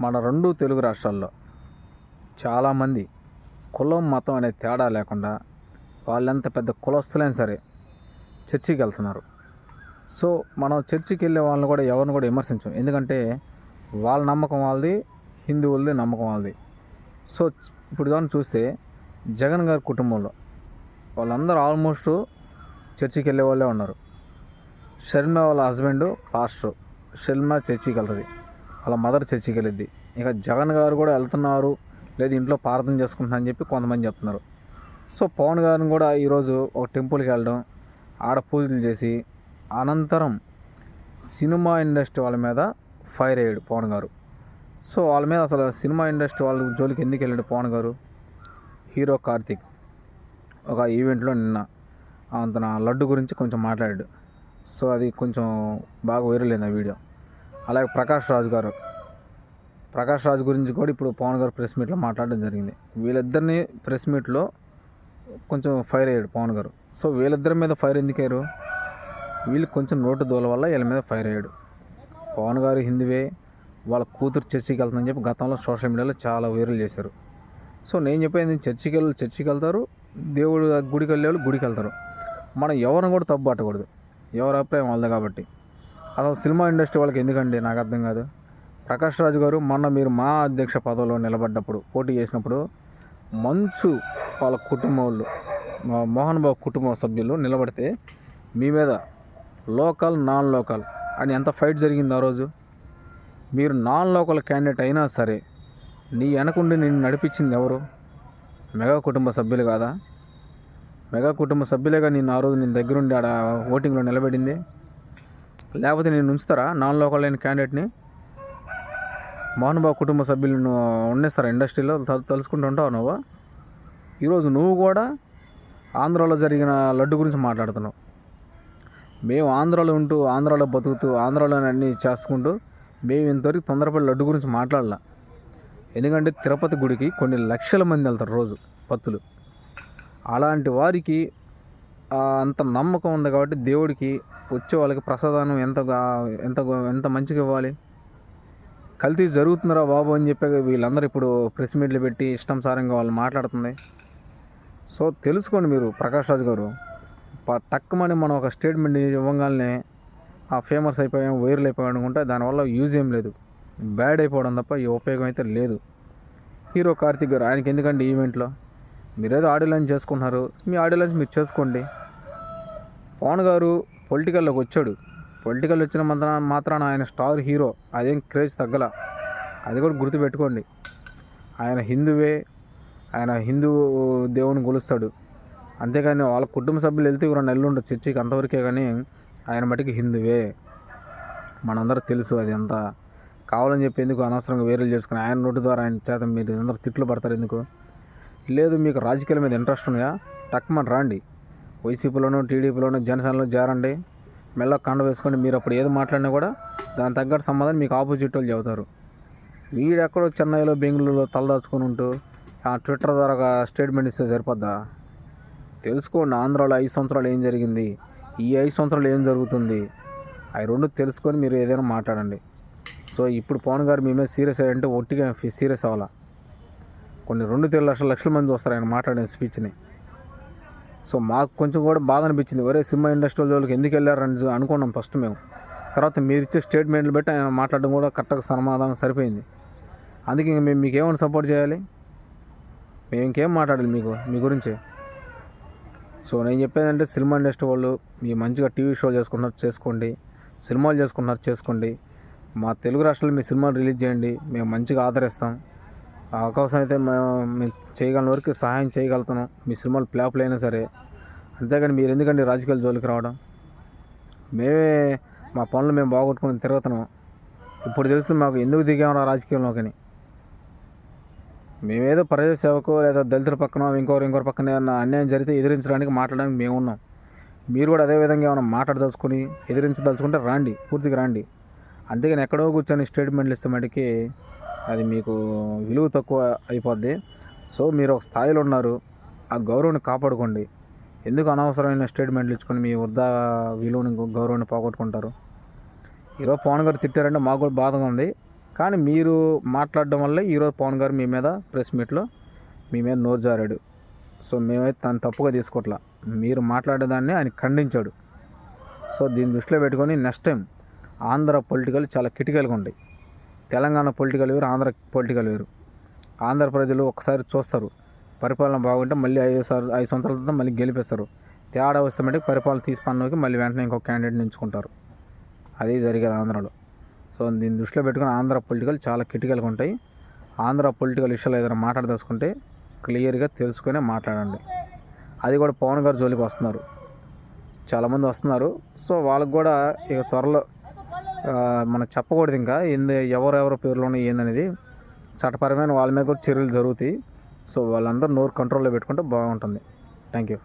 మన రెండు తెలుగు రాష్ట్రాల్లో చాలామంది కులం మతం అనే తేడా లేకుండా వాళ్ళెంత పెద్ద కులస్తులైనా సరే చర్చికి వెళ్తున్నారు. సో మనం చర్చికి వెళ్ళే వాళ్ళని కూడా ఎవరిని కూడా విమర్శించం. ఎందుకంటే వాళ్ళ నమ్మకం వాళ్ళది హిందువులది నమ్మకం వాళ్ళది. సో ఇప్పుడు దాన్ని చూస్తే జగన్ గారి కుటుంబంలో వాళ్ళందరూ ఆల్మోస్ట్ చర్చికి వెళ్ళే వాళ్ళే ఉన్నారు. షర్మ వాళ్ళ హస్బెండ్ పాస్టర్. షర్మ చర్చికి వెళ్తుంది. వాళ్ళ మదర్ చర్చికి వెళ్ళిద్ది. ఇక జగన్ గారు కూడా వెళ్తున్నారు లేదు ఇంట్లో ప్రార్థన చేసుకుంటున్నా అని చెప్పి కొంతమంది చెప్తున్నారు. సో పవన్ గారిని కూడా ఈరోజు ఒక టెంపుల్కి వెళ్ళడం ఆడ పూజలు చేసి అనంతరం సినిమా ఇండస్ట్రీ వాళ్ళ మీద ఫైర్ అయ్యాడు పవన్ గారు. సో వాళ్ళ మీద అసలు సినిమా ఇండస్ట్రీ వాళ్ళ జోలికి ఎందుకు వెళ్ళాడు పవన్ గారు? హీరో కార్తిక్ ఒక ఈవెంట్లో నిన్న తన లడ్డు గురించి కొంచెం మాట్లాడాడు. సో అది కొంచెం బాగా వైరల్ అయింది ఆ వీడియో. అలాగే ప్రకాష్ రాజు గారు. ప్రకాష్ రాజు గురించి కూడా ఇప్పుడు పవన్ గారు ప్రెస్ మీట్లో మాట్లాడడం జరిగింది. వీళ్ళిద్దరిని ప్రెస్ మీట్లో కొంచెం ఫైర్ అయ్యాడు పవన్ గారు. సో వీళ్ళిద్దరి మీద ఫైర్ ఎందుకు అయ్యారు? వీళ్ళు కొంచెం నోటు దోల వల్ల వీళ్ళ మీద ఫైర్ అయ్యాడు. పవన్ గారు హిందువే వాళ్ళ కూతురు చర్చికి వెళ్తుందని చెప్పి గతంలో సోషల్ మీడియాలో చాలా వైరల్ చేశారు. సో నేను చెప్పేది చర్చికి వెళ్ళి చర్చికి వెళ్తారు దేవుడు గుడికి వెళ్ళే వాళ్ళు గుడికి వెళ్తారు. మనం ఎవరిని కూడా తప్పు పట్టకూడదు. ఎవరి అభిప్రాయం వాళ్ళది కాబట్టి. అసలు సినిమా ఇండస్ట్రీ వాళ్ళకి ఎందుకండి? నాకు అర్థం కాదు. ప్రకాష్ రాజు గారు మొన్న మీరు మా అధ్యక్ష పదవిలో నిలబడ్డప్పుడు పోటీ చేసినప్పుడు మంచు వాళ్ళ కుటుంబం వాళ్ళు మా మోహన్ బాబు కుటుంబ సభ్యులు నిలబడితే మీ మీద లోకల్ నాన్ లోకల్ అని ఎంత ఫైట్ జరిగింది ఆ రోజు? మీరు నాన్ లోకల్ క్యాండిడేట్ అయినా సరే నీ వెనకుండి నిన్ను నడిపించింది ఎవరు? మెగా కుటుంబ సభ్యులు కాదా? మెగా కుటుంబ సభ్యులేగా నేను ఆ రోజు నేను దగ్గరుండి ఆడ ఓటింగ్లో నిలబడింది? లేకపోతే నేను ఉంచుతారా? నాన్ లోకల్ అయిన క్యాండిడేట్ని మోహన్ కుటుంబ సభ్యులను ఉండేస్తారా ఇండస్ట్రీలో? తలు తలుసుకుంటూ ఉంటావు నువ్వు? ఈరోజు నువ్వు కూడా ఆంధ్రాలో జరిగిన లడ్డు గురించి మాట్లాడుతున్నావు. మేము ఆంధ్రాలో ఉంటూ ఆంధ్రాలో బతుకుతూ ఆంధ్రాలో అన్నీ చేసుకుంటూ మేము ఇంతవరకు తొందరపడి లడ్డు గురించి మాట్లాడాల. ఎందుకంటే తిరుపతి గుడికి కొన్ని లక్షల మంది వెళ్తారు రోజు భక్తులు. అలాంటి వారికి అంత నమ్మకం ఉంది కాబట్టి దేవుడికి వచ్చే వాళ్ళకి ప్రసాదం ఎంత ఎంత ఎంత మంచిగా ఇవ్వాలి? కల్తీ జరుగుతుందిరా బాబు అని చెప్పి వీళ్ళందరూ ఇప్పుడు ప్రెస్ మీట్లు పెట్టి ఇష్టంసారంగా వాళ్ళు మాట్లాడుతుంది. సో తెలుసుకోండి మీరు ప్రకాష్ రాజు గారు. టక్కుమని మనం ఒక స్టేట్మెంట్ ఇవ్వగానే ఆ ఫేమస్ అయిపోయాం వైరల్ అయిపోయాం అనుకుంటే దానివల్ల యూజ్ ఏం లేదు. బ్యాడ్ అయిపోవడం తప్ప ఈ ఉపయోగం అయితే లేదు. హీరో కార్తిక్ గారు ఆయనకి ఎందుకండి ఈవెంట్లో? మీరేదో ఆడియో లాంచ్ చేసుకుంటున్నారు. మీ ఆడియో లాంచ్ మీరు చేసుకోండి. పవన్ గారు పొలిటికల్లోకి వచ్చాడు. పొలిటికల్ వచ్చిన మాత్రాన మాత్రాన ఆయన స్టార్ హీరో. అదేం క్రేజ్ తగ్గల. అది కూడా గుర్తుపెట్టుకోండి. ఆయన హిందువే. ఆయన హిందూ దేవుని కొలుస్తాడు అంతేకాని వాళ్ళ కుటుంబ సభ్యులు వెళ్తే రెండు నెలలు ఉండదు చర్చికి అంతవరకే కానీ ఆయన మటుకు హిందువే. మనందరూ తెలుసు అది ఎంత కావాలని చెప్పి ఎందుకు అనవసరంగా వేరేలు చేసుకుని ఆయన నోటి ద్వారా ఆయన చేత మీరు అందరూ తిట్లు పడతారు ఎందుకు? లేదు మీకు రాజకీయాల మీద ఇంట్రెస్ట్ ఉన్నాయా? టక్మని రండి. వైసీపీలోనూ టీడీపీలోనూ జనసేనలో చేరండి మెల్ల కండ వేసుకొని మీరు అప్పుడు ఏది మాట్లాడినా కూడా దాని తగ్గట్టు సమాధానం మీకు ఆపోజిట్ వాళ్ళు చెబుతారు. వీడెక్కడో చెన్నైలో బెంగళూరులో తలదాచుకొని ఉంటూ ఆ ట్విట్టర్ ద్వారా ఒక స్టేట్మెంట్ ఇస్తే సరిపోద్దా? తెలుసుకోండి ఆంధ్రాలో ఐదు సంవత్సరాలు ఏం జరిగింది? ఈ ఐదు సంవత్సరాలు ఏం జరుగుతుంది? అవి రెండు తెలుసుకొని మీరు ఏదైనా మాట్లాడండి. సో ఇప్పుడు పవన్ గారు మీ మీద సీరియస్ అయ్యంటే ఒట్టిగా సీరియస్ అవ్వాలా? కొన్ని రెండు తెలుగు లక్షల లక్షల మంది వస్తారు ఆయన మాట్లాడిన స్పీచ్ని. సో మాకు కొంచెం కూడా బాధ అనిపించింది. ఒరే సినిమా ఇండస్ట్రీ వాళ్ళకి ఎందుకు వెళ్ళారని అనుకున్నాం ఫస్ట్ మేము. తర్వాత మీరు ఇచ్చే స్టేట్మెంట్లు బట్టి ఆయన మాట్లాడడం కూడా కరెక్ట్గా సమాధానం సరిపోయింది. అందుకే ఇంక మేము మీకు ఏమైనా సపోర్ట్ చేయాలి? మేము ఇంకేం మాట్లాడాలి మీకు మీ గురించి? సో నేను చెప్పేదంటే సినిమా ఇండస్ట్రీ వాళ్ళు మీ మంచిగా టీవీ షో చేసుకుంటున్నారు చేసుకోండి. సినిమాలు చేసుకుంటున్నారు చేసుకోండి. మా తెలుగు రాష్ట్రాల్లో మీ సినిమాలు రిలీజ్ చేయండి. మేము మంచిగా ఆదరిస్తాం. అవకాశం అయితే మేము మేము చేయగలిగిన వరకు సహాయం చేయగలుగుతున్నాం. మీ సినిమాలు ప్లాప్లు అయినా సరే. అంతేగాని మీరు ఎందుకండి రాజకీయాల జోలికి రావడం? మేమే మా పనులు మేము బాగొట్టుకుని తిరుగుతున్నాం. ఇప్పుడు తెలుసు మాకు ఎందుకు దిగామరా రాజకీయంలోకని మేమేదో ప్రజా సేవకు లేదా దళితుల పక్కన ఇంకొకరు ఇంకొకరి పక్కన ఏమన్నా అన్యాయం జరిగితే ఎదిరించడానికి మాట్లాడడానికి మేము ఉన్నాం. మీరు కూడా అదే విధంగా ఏమైనా మాట్లాడదలుచుకొని ఎదిరించదలుచుకుంటే రాండి పూర్తిగా రాండి. అంతేగాని ఎక్కడో కూర్చొని స్టేట్మెంట్లు ఇస్తే మటుకి అది మీకు విలువ తక్కువ అయిపోద్ది. సో మీరు ఒక స్థాయిలో ఉన్నారు. ఆ గౌరవాన్ని కాపాడుకోండి. ఎందుకు అనవసరమైన స్టేట్మెంట్లు ఇచ్చుకొని మీ వృద్ధా విలువని గౌరవాన్ని పోగొట్టుకుంటారు? ఈరోజు పవన్ గారు తిట్టారంటే మాకు కూడా బాధగా ఉంది. కానీ మీరు మాట్లాడడం వల్ల ఈరోజు పవన్ గారు మీ మీద ప్రెస్ మీట్లో మీ మీద నోరు జారాడు. సో మేమైతే తను తప్పుగా తీసుకోవట్లా మీరు మాట్లాడేదాన్ని ఆయన ఖండించాడు. సో దీన్ని దృష్టిలో పెట్టుకొని నెక్స్ట్ టైం ఆంధ్ర పొలిటికల్ చాలా క్రిటికల్గా ఉంటాయి తెలంగాణ పొలిటికల్ వేరు ఆంధ్ర పొలిటికల్ వేరు. ఆంధ్ర ప్రజలు ఒకసారి చూస్తారు పరిపాలన బాగుంటే మళ్ళీ ఐదు సార్ ఐదు సంవత్సరాల తర్వాత మళ్ళీ గెలిపిస్తారు. తేడా వస్తే మటుకు పరిపాలన తీసుకున్నకి మళ్ళీ వెంటనే ఇంకో క్యాండిడేట్ ఎంచుకుంటారు అది జరిగేది ఆంధ్రాలో. సో దీన్ని దృష్టిలో పెట్టుకుని ఆంధ్ర పొలిటికల్ చాలా క్రిటికల్గా ఉంటాయి. ఆంధ్ర పొలిటికల్ విషయాలు ఏదైనా మాట్లాడదలుచుకుంటే క్లియర్గా తెలుసుకునే మాట్లాడండి. అది కూడా పవన్ గారు జోలికి వస్తున్నారు. చాలామంది వస్తున్నారు. సో వాళ్ళకు కూడా ఇక త్వరలో మనం చెప్పకూడదు ఇంకా. ఏంది ఎవరెవరి పేర్లోనే ఏందనేది చట్టపరమైన వాళ్ళ మీద కూడా చర్యలు జరుగుతాయి. సో వాళ్ళందరూ నోరు కంట్రోల్లో పెట్టుకుంటే బాగుంటుంది. Thank you.